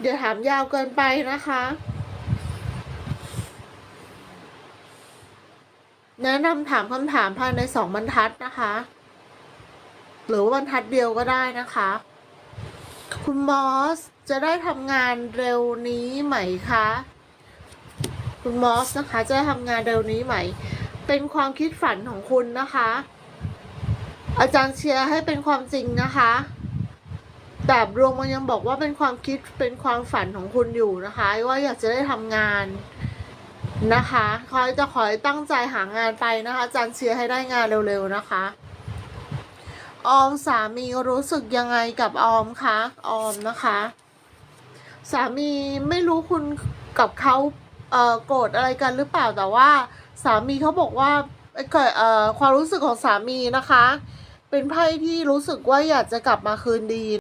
เดี๋ยวถามยาวเกินไปนะคะ แนะนำถามคำถามภายในสองบรรทัดนะคะ หรือว่าบรรทัดเดียวก็ได้นะคะ คุณมอสจะได้ทำงานเร็วนี้ไหมคะ คุณมอสนะคะ จะได้ทำงานเร็วนี้ไหม เป็นความคิดฝันของคุณนะคะ อาจารย์เชียร์ให้เป็นความจริงนะคะ แต่รวมมันยังบอกว่าเป็นความคิดเป็นความฝันของคุณอยู่นะคะ ว่าอยากจะได้ทำงานนะคะคอยจะคอยตั้งใจหางานไปนะคะจารย์เชียร์ให้ได้งานเร็วๆนะคะ ออมสามีรู้สึกยังไงกับออมคะออมนะคะ สามีไม่รู้คุณกับเขาเอ่อโกรธอะไรกันหรือเปล่าแต่ว่า สามีเขาบอกว่าเอ่อเกิดเอ่อความรู้สึกของสามีนะคะ เป็นไพ่ที่รู้สึกว่าอยากจะกลับมาคืนดี